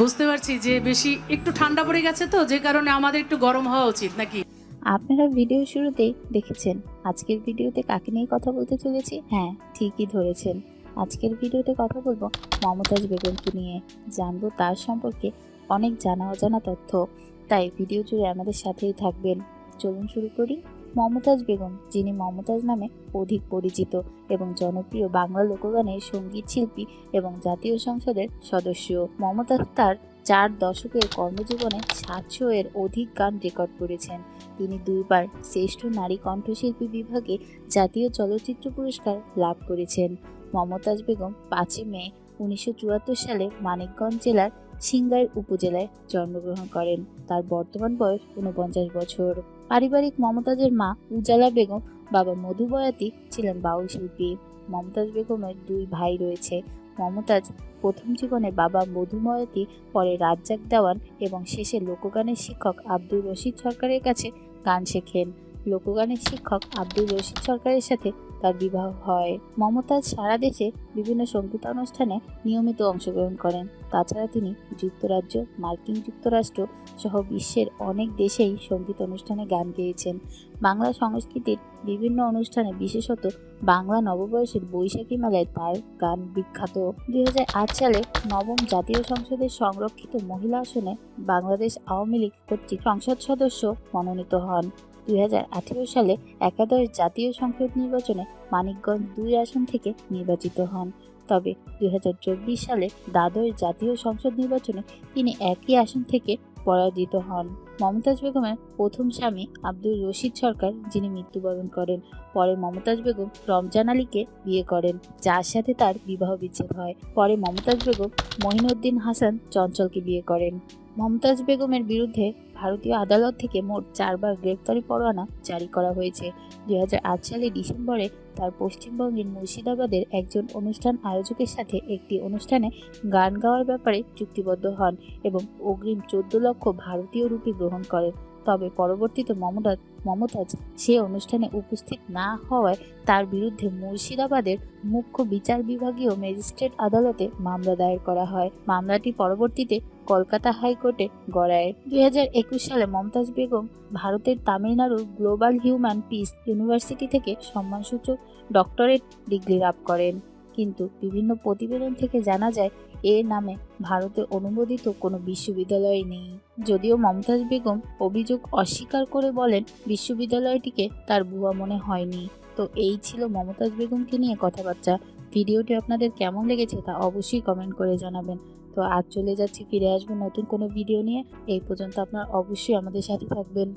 বুঝতে পারছি যে বেশি একটু ঠান্ডা পড়ে গেছে তো, যে কারণে আমাদের একটু গরম হওয়া উচিত নাকি? আপনারা ভিডিও শুরুতেই দেখেছেন। আজকের ভিডিওতে কাকে নিয়ে কথা বলতে চলেছি? হ্যাঁ ঠিকই ধরেছেন। আজকের ভিডিওতে কথা বলব মমতাজ বেগমকে নিয়ে। জানব তার সম্পর্কে অনেক জানা অজানা তথ্য। তাই ভিডিও জুড়ে আমাদের সাথেই থাকবেন। চলুন শুরু করি। মমতাজ বেগম, যিনি মমতাজ নামে অধিক পরিচিত এবং জনপ্রিয় বাংলা লোকগানের সংগীত শিল্পী এবং জাতীয় সংসদের সদস্য। মমতাজ তার চার দশকের কর্মজীবনে সাতশো এর অধিক গান রেকর্ড করেছেন। তিনি দুইবার শ্রেষ্ঠ নারী কণ্ঠশিল্পী বিভাগে জাতীয় চলচ্চিত্র পুরস্কার লাভ করেছেন। মমতাজ বেগম পাঁচই মে, উনিশশো চুয়াত্তর সালে মানিকগঞ্জ জেলার সিংগাইর উপজেলায় জন্মগ্রহণ করেন। তার বর্তমান বয়স উনপঞ্চাশ বছর। পারিবারিক মমতাজের মা উজালা বেগম, বাবা মধু বয়াতি ছিলেন বাউল শিল্পী। মমতাজ বেগমের দুই ভাই রয়েছে। মমতাজ প্রথম জীবনে বাবা মধু বয়াতি, পরে রাজ্জাক দেওয়ান এবং শেষে লোকগানের শিক্ষক আব্দুর রশিদ সরকারের কাছে গান শেখেন। লোকগানের শিক্ষক আব্দুর রশিদ সরকারের সাথে তার বিবাহ হয়। মমতাজ সারা দেশে বিভিন্ন সঙ্গীতানুষ্ঠানে নিয়মিত অংশগ্রহণ করেন। তাছাড়া তিনি যুক্তরাজ্য, মার্কিন যুক্তরাষ্ট্র সহ বিশ্বের অনেক দেশেই সংগীত অনুষ্ঠানে গান গেয়েছেন। বাংলা সংস্কৃতির বিভিন্ন অনুষ্ঠানে বিশেষত বাংলা নববর্ষের বৈশাখী মেলায় তার গান বিখ্যাত। দুই হাজার আট সালে নবম জাতীয় সংসদের সংরক্ষিত মহিলা আসনে বাংলাদেশ আওয়ামী লীগ কর্তৃক সংসদ সদস্য মনোনীত হন। দুই সালে একাদশ জাতীয় সংসদ নির্বাচনে মানিকগঞ্জ দুই আসন থেকে নির্বাচিত হন। তবে দুই হাজার চব্বিশ সালে দ্বাদশ জাতীয় সংসদ নির্বাচনে তিনি একই আসন থেকে পরাজিত হন। মমতাজ বেগমের প্রথম স্বামী আব্দুর রশিদ সরকার, যিনি মৃত্যুবরণ করেন, পরে মমতাজ বেগম রমজান আলীকে বিয়ে করেন, যার সাথে তার বিবাহ বিচ্ছেদ হয়। পরে মমতাজ বেগম মহিনুদ্দিন হাসান চঞ্চলকে বিয়ে করেন। মমতাজ বেগমের বিরুদ্ধে ভারতীয় আদালত থেকে মোট চারবার গ্রেপ্তারি পরোয়ানা জারি করা হয়েছে। দুই সালে ডিসেম্বরে তার পশ্চিমবঙ্গের মুর্শিদাবাদের একজন অনুষ্ঠান আয়োজকের সাথে একটি অনুষ্ঠানে গান গাওয়ার ব্যাপারে চুক্তিবদ্ধ হন এবং অগ্রিম চোদ্দ লক্ষ ভারতীয় রুপি গ্রহণ করেন। তবে পরবর্তীতে মমতাজ মমতাজ সে অনুষ্ঠানে উপস্থিত না হওয়ায় তার বিরুদ্ধে মুর্শিদাবাদের মুখ্য বিচার বিভাগীয় ম্যাজিস্ট্রেট আদালতে মামলা দায়ের করা হয়। মামলাটি পরবর্তীতে কলকাতা হাইকোর্টে গড়ায়। দুই হাজার একুশ সালে মমতাজ বেগম ভারতের তামিলনাড়ুর গ্লোবাল হিউম্যান পিস ইউনিভার্সিটি থেকে সম্মানসূচক ডক্টরেট ডিগ্রি লাভ করেন। কিন্তু বিভিন্ন প্রতিবেদন থেকে জানা যায় এর নামে ভারতে অনুমোদিত কোনো বিশ্ববিদ্যালয় নেই। যদিও মমতাজ বেগম অভিযোগ অস্বীকার করে বলেন, বিশ্ববিদ্যালয়টিকে তার ভুয়া মনে হয়নি। তো এই ছিল মমতাজ বেগমকে নিয়ে কথাবার্তা। ভিডিওটি আপনাদের কেমন লেগেছে তা অবশ্যই কমেন্ট করে জানাবেন। তো আজ চলে যাচ্ছি, ফিরে আসব নতুন কোনো ভিডিও নিয়ে। এই পর্যন্ত আপনার অবশ্যই আমাদের সাথে থাকবেন।